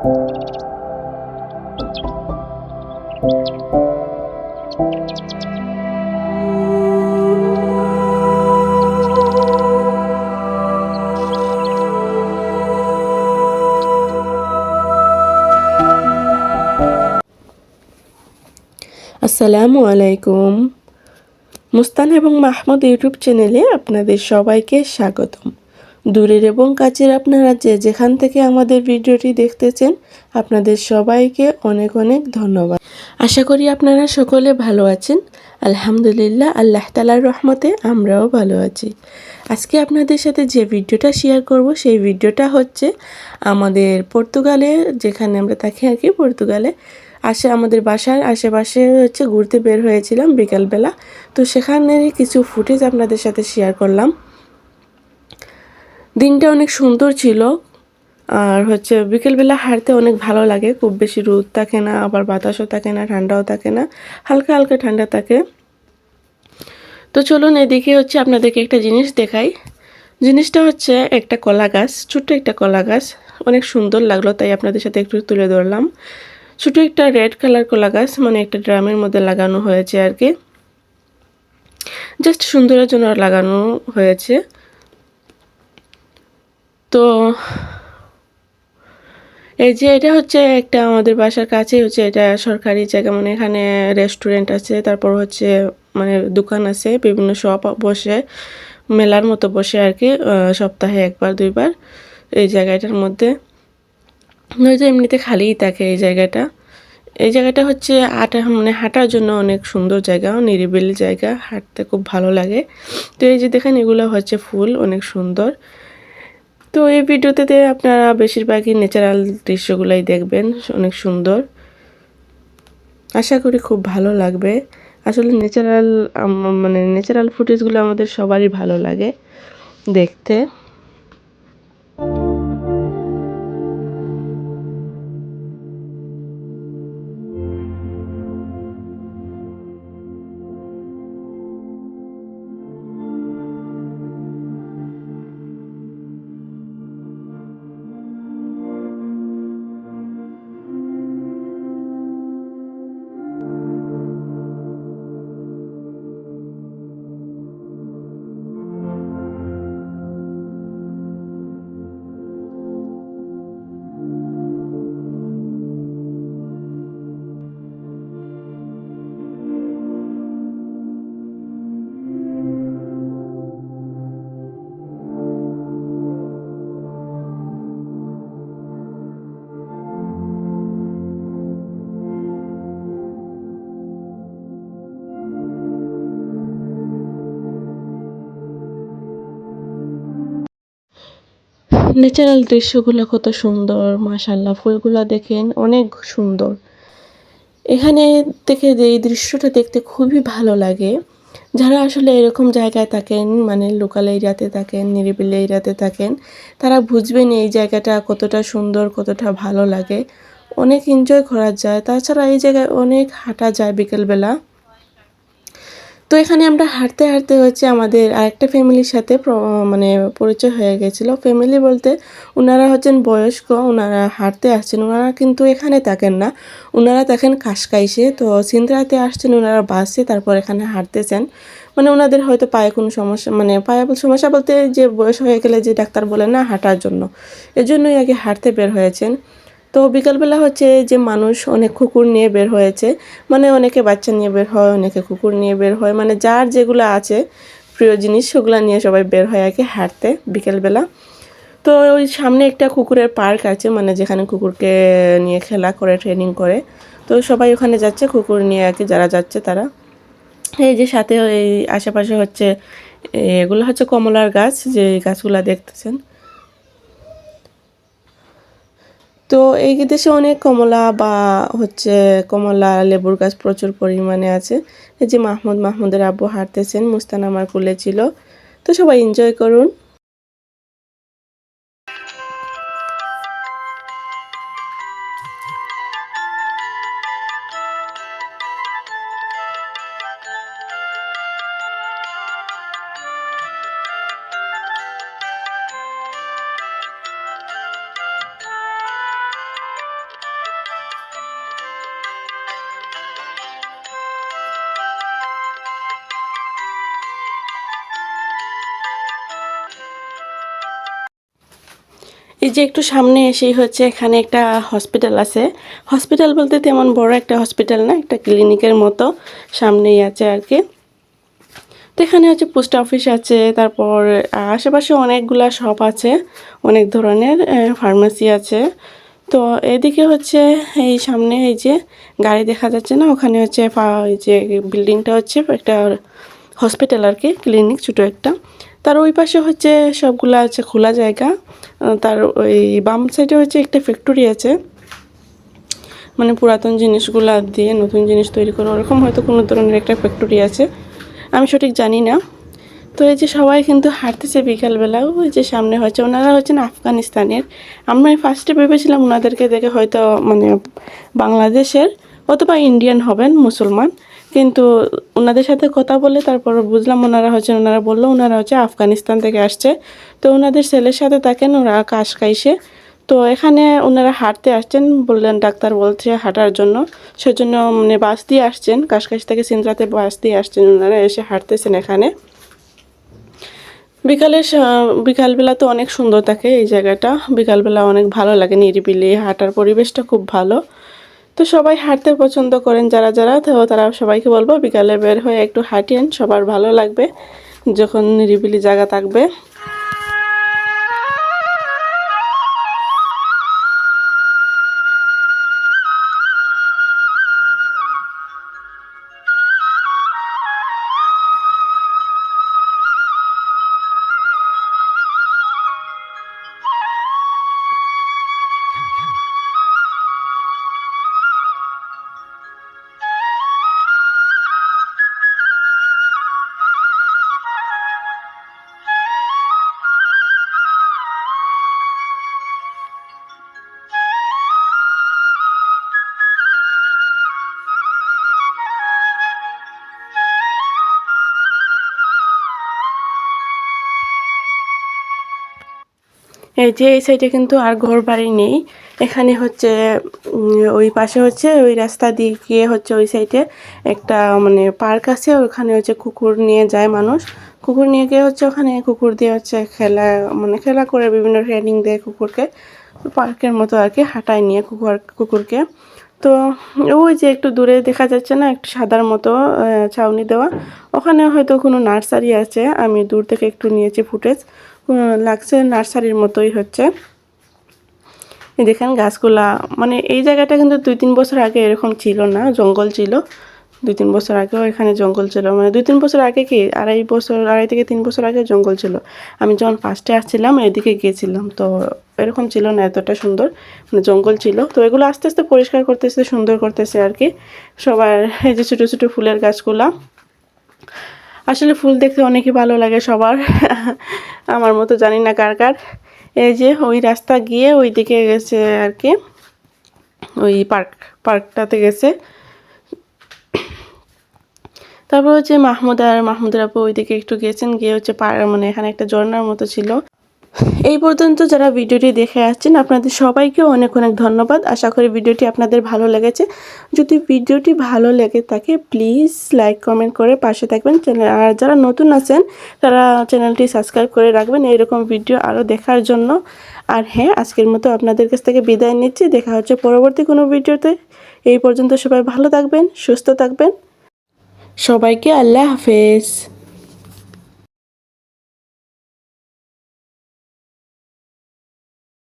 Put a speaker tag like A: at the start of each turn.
A: আসসালামু আলাইকুম। মুস্তান এবং মাহমুদ ইউটিউব চ্যানেলে আপনাদের সবাইকে স্বাগতম। দূরের এবং কাছের আপনারা যে যেখান থেকে আমাদের ভিডিওটি দেখতেছেন, আপনাদের সবাইকে অনেক অনেক ধন্যবাদ। আশা করি আপনারা সকলে ভালো আছেন। আলহামদুলিল্লাহ, আল্লাহ তালার রহমতে আমরাও ভালো আছি। আজকে আপনাদের সাথে যে ভিডিওটা শেয়ার করব, সেই ভিডিওটা হচ্ছে আমাদের পর্তুগালে, যেখানে আমরা থাকি আর কি, পর্তুগালে। আসে আমাদের বাসার আশেপাশে হচ্ছে ঘুরতে বের হয়েছিলাম বিকালবেলা। তো সেখানের কিছু ফুটেজ আপনাদের সাথে শেয়ার করলাম। দিনটা অনেক সুন্দর ছিল। আর হচ্ছে বিকেলবেলা হাঁটতে অনেক ভালো লাগে, খুব বেশি রোদ থাকে না, আবার বাতাসও থাকে না, ঠান্ডাও থাকে না, হালকা হালকা ঠান্ডা থাকে। তো চলুন এদিকে হচ্ছে আপনাদেরকে একটা জিনিস দেখাই। জিনিসটা হচ্ছে একটা কলা গাছ, ছোট্ট একটা কলা গাছ, অনেক সুন্দর লাগল তাই আপনাদের সাথে একটু তুলে ধরলাম। ছোটো একটা রেড কালার কলা গাছ মানে একটা ড্রামের মধ্যে লাগানো হয়েছে আর কি। জাস্ট সুন্দরের জন্য লাগানো হয়েছে। তো এই যে এটা হচ্ছে একটা আমাদের বাসার কাছে হচ্ছে এটা সরকারি জায়গা মানে এখানে রেস্টুরেন্ট আছে, তারপর হচ্ছে মানে দোকান আছে, বিভিন্ন শপ বসে, মেলার মতো বসে আর কি সপ্তাহে একবার, দুইবার এই জায়গাটার মধ্যে। নয়তো এমনিতে খালিই থাকে এই জায়গাটা। এই জায়গাটা হচ্ছে আটা মানে হাঁটার জন্য অনেক সুন্দর জায়গা, নিরিবিলি জায়গা, হাঁটতে খুব ভালো লাগে। তো এই যে দেখেন এগুলো হচ্ছে ফুল, অনেক সুন্দর। তো এই ভিডিওতে আপনারা বেশিরভাগই ন্যাচারাল দৃশ্যগুলাই দেখবেন, অনেক সুন্দর। আশা করি খুব ভালো লাগবে। আসলে ন্যাচারাল মানে ন্যাচারাল ফুটেজগুলো আমাদের সবারই ভালো লাগে দেখতে। ন্যাচারাল দৃশ্যগুলো কত সুন্দর মাশাল্লাহ ফুলগুলো দেখেন অনেক সুন্দর। এখানে থেকে এই দৃশ্যটা দেখতে খুবই ভালো লাগে। যারা আসলে এরকম জায়গায় থাকেন মানে লোকাল এরিয়াতে থাকেন, নিরিবিলি এরিয়াতে থাকেন, তারা বুঝবেন এই জায়গাটা কতটা সুন্দর, কতটা ভালো লাগে। অনেক এনজয় করা যায়। তাছাড়া এই জায়গায় অনেক হাঁটা যায় বিকেলবেলা। তো এখানে আমরা হাঁটতে হাঁটতে হচ্ছে আমাদের আরেকটা ফ্যামিলির সাথে মানে পরিচয় হয়ে গেছিল। ফ্যামিলি বলতে ওনারা হচ্ছেন বয়স্ক ওনারা হাঁটতে আসছেন ওনারা কিন্তু এখানে থাকেন না। ওনারা থাকেন কাশকাইসে তো সিন্দ্রাতে আসছেন ওনারা বাসে, তারপর এখানে হাঁটতেছেন। মানে ওনাদের হয়তো পায়ে কোনো সমস্যা মানে পায়ে সমস্যা বলতে যে বয়স হয়ে গেলে যে ডাক্তার বলে না হাঁটার জন্য। এজন্যই আগে হাঁটতে বের হয়েছেন। তো বিকালবেলা হচ্ছে যে মানুষ অনেক কুকুর নিয়ে বের হয়েছে। মানে অনেকে বাচ্চা নিয়ে বের হয়, অনেকে কুকুর নিয়ে বের হয়। মানে যার যেগুলো আছে, প্রিয় জিনিস, সেগুলো নিয়ে সবাই বের হয় আর কি হাঁটতে বিকেলবেলা। তো ওই সামনে একটা কুকুরের পার্ক আছে মানে যেখানে কুকুরকে নিয়ে খেলা করে ট্রেনিং করে। তো সবাই ওখানে যাচ্ছে, কুকুর নিয়ে আর কি যারা যাচ্ছে তারা। এই যে সাথে এই আশেপাশে হচ্ছে, এগুলো হচ্ছে কমলার গাছ, যে গাছগুলো দেখতেছেন। তো এই দেশে অনেক কমলা বা হচ্ছে কমলা লেবুর গাছ প্রচুর পরিমাণে আছে। এই যে মাহমুদ মাহমুদের আব্বু হারতেছেন মুস্তান আমার কুলে ছিল। তো সবাই এনজয় করুন। এই যে একটু সামনে এসেই হচ্ছে এখানে একটা হসপিটাল আছে। হসপিটাল বলতে তেমন বড় একটা হসপিটাল না, একটা ক্লিনিকের মতো সামনেই আছে আর কি। তো এখানে হচ্ছে পোস্ট অফিস আছে, তারপর আশেপাশে অনেকগুলা শপ আছে, অনেক ধরনের ফার্মেসি আছে। তো এদিকে হচ্ছে এই সামনে এই যে গাড়ি দেখা যাচ্ছে না, ওখানে হচ্ছে এই যে বিল্ডিংটা হচ্ছে একটা হসপিটাল আর কি ক্লিনিক ছোটো একটা। তার ওই পাশে হচ্ছে সবগুলা আছে খোলা জায়গা। তার ওই বাম সাইডে হচ্ছে একটা ফ্যাক্টরি আছে। মানে পুরাতন জিনিসগুলা দিয়ে নতুন জিনিস তৈরি করে, ওরকম হয়তো কোনো ধরনের একটা ফ্যাক্টরি আছে। আমি সঠিক জানি না। তো এই যে সবাই কিন্তু হাঁটতেছে বিকালবেলা, ওই যে সামনে হচ্ছে ওনারা হচ্ছেন আফগানিস্তানের। আমরা ফার্স্টে ভেবেছিলাম ওনাদেরকে দেখে হয়তো মানে বাংলাদেশের অথবা ইন্ডিয়ান হবেন মুসলমান। কিন্তু ওনাদের সাথে কথা বলে তারপর বুঝলাম ওনারা হচ্ছে ওনারা বলল ওনারা হচ্ছে আফগানিস্তান থেকে আসছে। তো ওনাদের ছেলের সাথে থাকেন ওরা কাশ খাইছে। তো এখানে ওনারা হাঁটতে আসছেন বললেন ডাক্তার বলছে হাঁটার জন্য। সেজন্য মানে বাস দিয়ে আসছেন কাশকাশ থেকে সিন্দ্রাতে বাস দিয়ে আসছেন ওনারা এসে হাঁটতেছেন এখানে। বিকালের বিকালবেলা তো অনেক সুন্দর থাকে এই জায়গাটা। বিকালবেলা অনেক ভালো লাগে নিরিবিলি, হাঁটার পরিবেশটা খুব ভালো। তো সবাই হাঁটতে পছন্দ করেন, যারা যারা, তো তারা সবাইকে বলব বিকালে বের হয়ে একটু হাঁটিয়েন সবার ভালো লাগবে, যখন নিরিবিলি জায়গা থাকবে। এই যে এই সাইডে কিন্তু আর ঘর বাড়ি নেই। এখানে হচ্ছে ওই পাশে হচ্ছে ওই রাস্তা দিয়ে গিয়ে হচ্ছে ওই সাইডে একটা মানে পার্ক আছে। ওখানে হচ্ছে কুকুর নিয়ে যায় মানুষ। কুকুর নিয়ে গিয়ে হচ্ছে ওখানে কুকুর দিয়ে হচ্ছে খেলা মানে খেলা করে, বিভিন্ন ট্রেনিং দেয় কুকুরকে। পার্কের মতো আর কি হাঁটায় নিয়ে কুকুর, কুকুরকে। তো ওই যে একটু দূরে দেখা যাচ্ছে না, একটু সাদার মতো ছাউনি দেওয়া। ওখানে হয়তো কোনো নার্সারি আছে, আমি দূর থেকে একটু নিয়েছি ফুটেজ। লাগছে নার্সারির মতোই হচ্ছে। দেখেন গাছগুলা মানে এই জায়গাটা কিন্তু দুই তিন বছর আগে এরকম ছিল না, জঙ্গল ছিল। দুই তিন বছর আগেও এখানে জঙ্গল ছিল। মানে দুই তিন বছর আগে কি, আড়াই বছর, আড়াই থেকে তিন বছর আগে জঙ্গল ছিল। আমি যখন ফার্স্টে আসছিলাম, এদিকে গিয়েছিলাম। তো এরকম ছিল না এতটা সুন্দর মানে জঙ্গল ছিল। তো এগুলো আস্তে আস্তে পরিষ্কার করতেছে, সুন্দর করতেছে আর কি। সবার এই যে ছোটো ছোটো ফুলের গাছগুলা আসলে ফুল দেখতে অনেকই ভালো লাগে সবার। আমার মতো জানি না কার কার। এই যে ওই রাস্তা গিয়ে ওই দিকে গেছে আর কি। ওই পার্ক, পার্কটাতে গেছে। তারপর হচ্ছে মাহমুদ আর মাহমুদের আপু ওইদিকে একটু গেছেন, গিয়ে হচ্ছে মানে এখানে একটা ঝর্নার মতো ছিল। এই পর্যন্ত যারা ভিডিওটি দেখে আসছেন, আপনাদের সবাইকে অনেক অনেক ধন্যবাদ। আশা করি ভিডিওটি আপনাদের ভালো লেগেছে। যদি ভিডিওটি ভালো লেগে থাকে প্লিজ লাইক কমেন্ট করে পাশে থাকবেন। চ্যানেল আর যারা নতুন আছেন, তারা চ্যানেলটি সাবস্ক্রাইব করে রাখবেন এইরকম ভিডিও আরও দেখার জন্য। আর হ্যাঁ আজকের মতো আপনাদের কাছ থেকে বিদায় নিচ্ছি। দেখা হচ্ছে পরবর্তী কোনো ভিডিওতে। এই পর্যন্ত সবাই ভালো থাকবেন, সুস্থ থাকবেন। সবাইকে আল্লাহ হাফেজ।